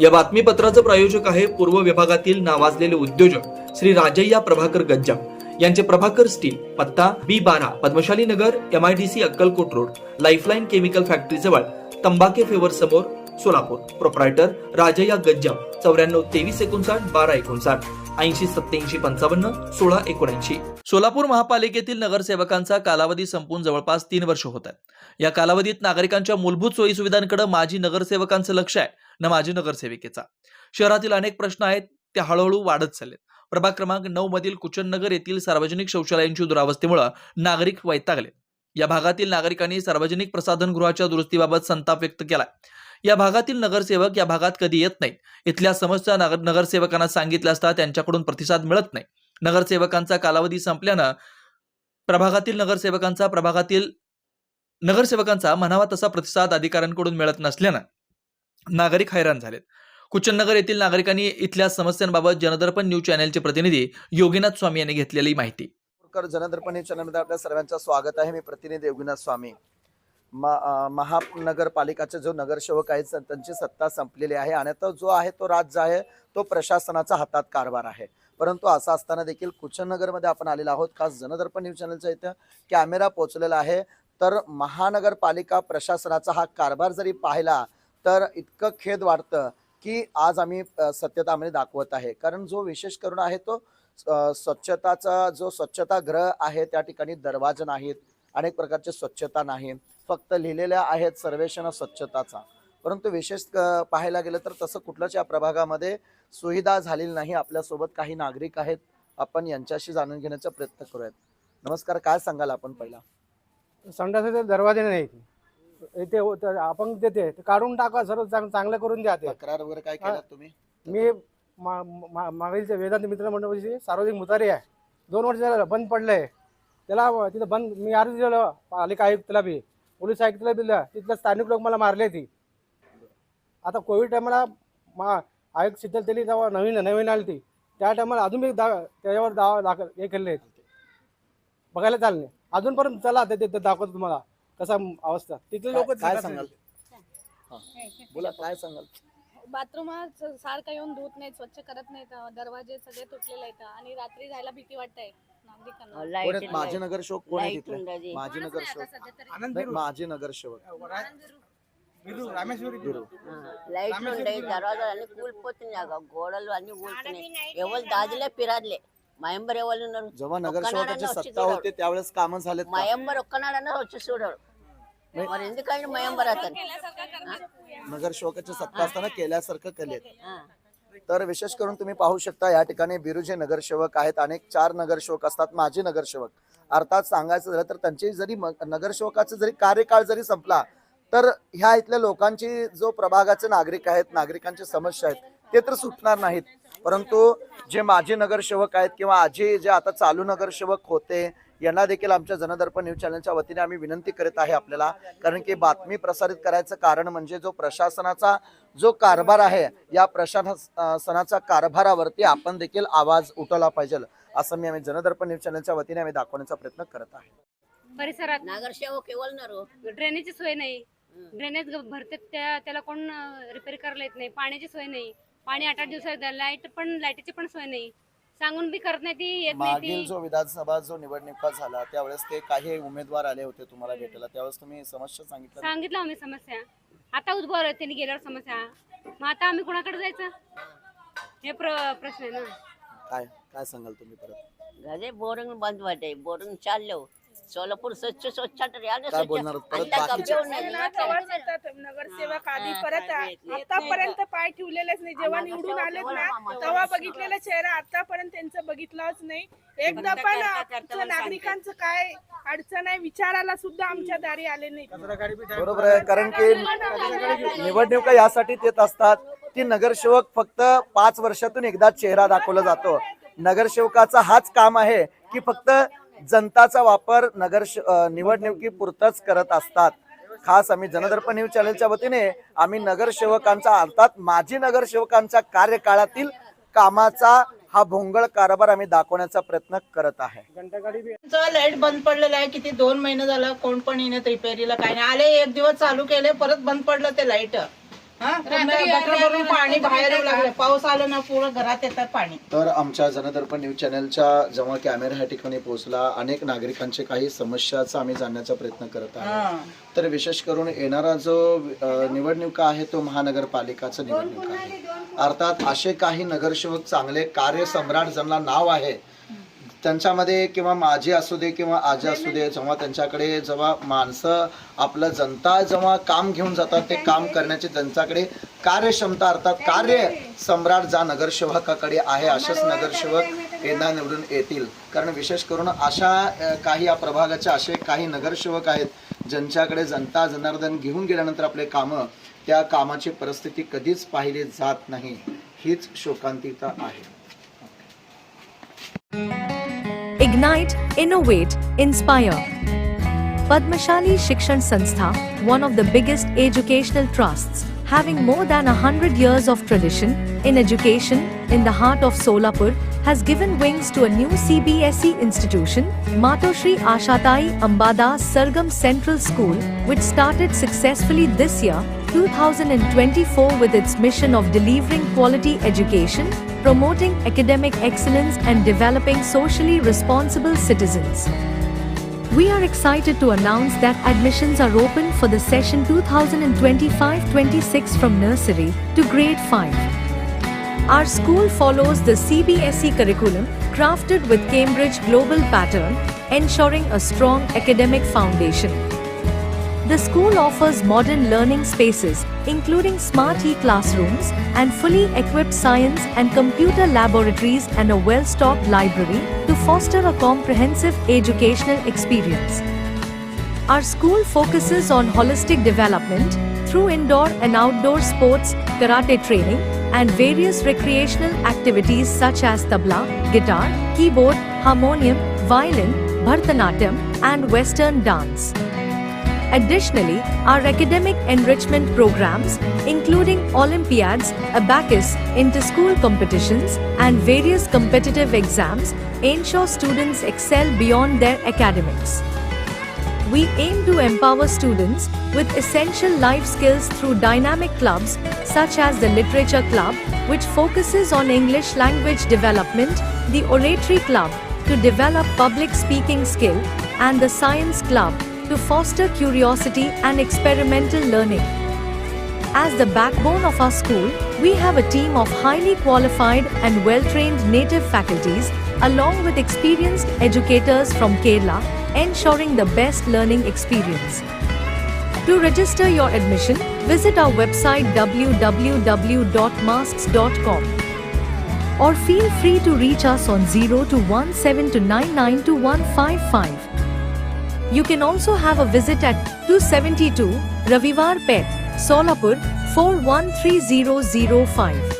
या बातमीपत्राचं प्रायोजक आहे पूर्व विभागातील नावाजलेले उद्योजक श्री राजय्या प्रभाकर गज्जा यांचे प्रभाकर स्टील पत्ता बी बारा Padmashali Nagar M I D C Akkalkot road lifeline chemical factory जवळ तंबाके फेवर समोर सोलापूर. प्रोप्रायटर राजय्या गज्जा चौऱ्याण्णव तेवीस एकोणसाठ बारा एकोणसाठ ऐंशी सत्याऐंशी पंचावन्न सोळा एकोणऐंशी. सोलापूर महापालिकेतील नगरसेवकांचा कालावधी संपून जवळपास तीन वर्ष होत आहे. या कालावधीत नागरिकांच्या मूलभूत सोयी सुविधांकडे माजी नगरसेवकांचं लक्ष आहे. न माजी नगरसेविकेचा. शहरातील अनेक प्रश्न आहेत ते हळूहळू वाढत चाललेत. प्रभाग क्रमांक नऊ मधील कुचननगर येथील सार्वजनिक शौचालयांची दुरावस्थेमुळे नागरिक वैतागले या भागातील नागरिकांनी सार्वजनिक प्रसाधनगृहाच्या दुरुस्तीबाबत संताप व्यक्त केला या भागातील नगरसेवक या भागात कधी येत नाहीत. इथल्या समस्या नगर नगरसेवकांना सांगितल्या असता त्यांच्याकडून प्रतिसाद मिळत नाही. नगरसेवकांचा कालावधी संपल्यानं प्रभागातील नगरसेवकांचा प्रभागातील नगरसेवकांचा म्हणावा तसा प्रतिसाद अधिकाऱ्यांकडून मिळत नसल्यानं नागरिक हैराण झालेत. कुचननगर येथील नागरिकांनी इथल्या समस्यांबाबत जनदर्पण न्यूज चॅनलचे प्रतिनिधी योगीनाथ स्वामी यांनी घेतलेली माहिती. कर जनदर्पण न्यूज चॅनलमध्ये आपल्या सर्वांचं स्वागत आहे. मी प्रतिनिधी योगीनाथ स्वामी. मा महानगरपालिकाचे जो नगरसेवक आहेत त्यांची सत्ता संपलेली आहे आणि आता जो आहे तो राज्य आहे तो प्रशासनाचा हातात कारभार आहे. परंतु असं असताना देखील कुचननगरमध्ये आपण आलेलो आहोत. खास जनदर्पण न्यूज चॅनलचा इथं कॅमेरा पोचलेला आहे. तर महानगरपालिका प्रशासनाचा हा कारभार जरी पाहिला तर इतकं खेद वाटतं की आज आम्ही सत्यता सत्यतामध्ये दाखवत आहे. कारण जो विशेष करून आहे तो स्वच्छताचा जो स्वच्छतागृह आहे त्या ठिकाणी दरवाजे नाहीत अनेक प्रकारचे स्वच्छता नाही. फक्त लिहिलेल्या आहेत सर्वेक्षण स्वच्छताचा. परंतु विशेष पाहायला गेलं तर तसं कुठलंच या प्रभागामध्ये सुविधा झालेली नाही. आपल्यासोबत काही नागरिक आहेत. आपण यांच्याशी जाणून घेण्याचा प्रयत्न करूयात. नमस्कार. काय सांगाल आपण पहिला? संडासाचे दरवाजे नाही इथे होतं, आपण देते ते काढून टाका सर्व चांग- चांगलं करून द्या ते. तक्रार वगैरे काय केलं तुम्ही? मी मा- मा- मागीलचे वेदांत मित्र मंडळाची सार्वजनिक मुतारी आहे. दोन वर्ष झालं बंद पडलंय. त्याला तिथं बंद मी अर्ज दिलं पालिका आयुक्तला बी. पोलीस आयुक्तला दिलं तिथलं स्थानिक लोक मला मारले ती. आता कोविड टायमाला मा आयुक्त शीतल तेली जेव्हा नवीन नवीन आली ती त्या टायमाला अजून मी दा त्याच्यावर दावा दाखल हे केले बघायला चालले. अजूनपर्यंत चला ते ते दाखवतो तुम्हाला. कसा अवस्था तिथले लोक काय- काय सांगाल हा. बोला काय सांगाल बाथरूमात सारखं येऊन धुत नाहीत स्वच्छ करत नाहीत दरवाजे सगळे तुटलेले आहेत आणि रात्री जायला भीती वाटते नागरिकांना कोण आहेत माझे नगरसेवक कोण आहे तिथले लाईट माझे कोणच नाही आता नगरसेवक सध्या तरी. आनंद नाही, माझे नगरसेवक రామేశ్వరి గురు లైట్లు ఉండేవి దర్వాజాలు అన్ని కూలిపోతున్నాయి ఆ గోడలు అన్ని కూలుతున్నాయి ఎవరు దాదిలే పిరాదులే మా ఎంబర్ ఎవరు ఉన్నారు जेव्हा नगरसेवकाची ఒక్కనాడన్నా सत्ता వచ్చి होते त्यावेळेस कामं झालेत మా का? ఎంబర్ ఒక్కనాడన్నా వచ్చి చూడరు మరి ఎందుకంటే మా ఎంబర్ అతను नगरसेवकाची सत्ता असताना केल्यासारखं केलेत ఆ. तर विशेष करून तुम्ही पाहू शकता या ठिकाणी बिरुजे नगरसेवक आहेत अनेक चार नगरसेवक असतात माजी नगरसेवक अर्थात सांगायचं झालं तर त्यांची जरी म- नगरसेवकाचा जरी कार्यकाळ जरी संपला तर ह्या इथल्या लोकांची जो प्रभागाचे नागरिक आहेत नागरिकांची समस्या आहेत ते तर सुटणार नाहीत परंतु जे माजी नगरसेवक आहेत किंवा आजी जे आता चालू नगरसेवक होते यांना देखील आमच्या जनदर्पण न्यूज चॅनलच्या वतीने आम्ही विनंती करत आहे आपल्याला. कारण की बातमी प्रसारित करायचं कारण म्हणजे जो प्रशासनाचा जो कारभार आहे या प्रशासनाचा कारभारावरती आपण देखील आवाज उठवला पाहिजे असं मी आम्ही जनदर्पण न्यूज चॅनलच्या वतीने आम्ही दाखवण्याचा प्रयत्न करत आहे. परिसरात नागरसेवक केवळ ड्रेनेजची सोय नाही. ड्रेनेज भरते त्या त्याला कोण रिपेअर करायला येत नाही. पाण्याची सोय नाही. आणि आठ आठ दिवसात लाइट पण लाईटीची पण सोय नाही. सांगून बी करत नाही ती येत मागील जो विधानसभा जो निवडणुका झाला त्यावेळेस ते काही उमेदवार आले होते तुम्हाला भेटायला. त्यावेळेस तुम्ही समस्या सांगितलं सांगितलं आम्ही समस्या. आता उद्भवलं आहे त्यांनी गेल्यावर समस्या. मग आता आम्ही कुणाकडे जायचं? हे प्र प्रश्न आहे ना. काय काय सांगाल तुम्ही परत? झाले बोरिंग बंद वाटे. बोरिंग चाललो हो. सोलापूर स्वच्छ स्वच्छ. नगरसेवक आधी परत आतापर्यंत पाय ठेवलेलेच नाही. जेव्हा निवडून आलेत ना तेव्हा बघितलेला चेहरा आतापर्यंत त्यांचं बघितलाच नाही. एकदा पण नागरिकांचं काय अडचण आहे विचाराला सुद्धा आमच्या दारी आले नाही. बरोबर आहे कारण की निवडणुका यासाठीच येत असतात की नगरसेवक फक्त पाच वर्षातून एकदा चेहरा दाखवला जातो. नगरसेवकाचा हाच काम आहे की फक्त जनताचा वापर नगर निवडणुकीपुरतच करत असतात. खास आम्ही जनदर्पण न्यूज चॅनलच्या वतीने आम्ही नगरसेवकांचा अर्थात माजी नगरसेवकांच्या कार्यकाळातील कामाचा हा भोंगळ कारभार आम्ही दाखवण्याचा प्रयत्न करत आहे. लाइट बंद पडलेलं आहे किती दोन महिने झालं कोण पण येण्यात रिपेअरीला काय नाही. आले एक दिवस चालू केले परत बंद पडलं ते लाइट. हा? पूर्ण गटर भरून पाणी बाहेर येऊ लागलं. पाऊस आलं ना पूर्ण घरात येतात पाणी. तर आमच्या जनदर्पण न्यूज चॅनलच्या जेव्हा कॅमेरा ह्या ठिकाणी पोहोचला. अनेक नागरिकांचे काही समस्याचा आम्ही जाणण्याचा प्रयत्न करत हा. आहोत तर विशेष करून येणारा जो अ, निवडणुका आहे तो महानगरपालिकाचा निवडणूक आहे. अर्थात असे काही नगरसेवक चांगले कार्यसम्राट ज्यांना नाव आहे त्यांच्यामध्ये किंवा माझे असू दे किंवा आजी असू दे जेव्हा त्यांच्याकडे जेव्हा माणसं आपलं जनता जेव्हा काम घेऊन जातात ते काम करण्याची त्यांच्याकडे कार्यक्षमता अर्थात कार्य सम्राट जा नगरसेवकाकडे आहे असेच नगरसेवक यंदा निवडून येतील. कारण विशेष करून अशा काही या प्रभागाचे असे काही नगरसेवक आहेत ज्यांच्याकडे जनता जनार्दन घेऊन गेल्यानंतर आपले कामं त्या कामाची परिस्थिती कधीच पाहिली जात नाही. हीच शोकांतिका आहे. Ignite, Innovate, Inspire. Padmashali Shikshan Sanstha, one of the biggest educational trusts, having more than a hundred years of tradition in education in the heart of Solapur, has given wings to a new CBSE institution, Matoshri Ashatai Ambada Sargam Central School, which started successfully this year, 2024, with its mission of delivering quality education, promoting academic excellence, and developing socially responsible citizens. We are excited to announce that admissions are open for the session 2025 26 from nursery to grade 5. Our school follows the CBSE curriculum crafted with Cambridge Global Pattern, ensuring a strong academic foundation. The school offers modern learning spaces, including smart e-classrooms and fully equipped science and computer laboratories and a well-stocked library to foster a comprehensive educational experience. Our school focuses on holistic development through indoor and outdoor sports, karate training, and various recreational activities such as tabla, guitar, keyboard, harmonium, violin, bharatanatyam, and western dance. Additionally, our academic enrichment programs, including Olympiads, abacus, inter-school competitions, and various competitive exams, ensure students excel beyond their academics. We aim to empower students with essential life skills through dynamic clubs such as the Literature Club, which focuses on English language development, the Oratory Club to develop public speaking skill, and the Science Club to foster curiosity and experimental learning. As the backbone of our school, we have a team of highly qualified and well trained native faculties, along with experienced educators from Kerala, ensuring the best learning experience. To register your admission, visit our website www.masks.com or feel free to reach us on 0 You can also have a visit at 272 Ravivar Pet, Solapur 413005.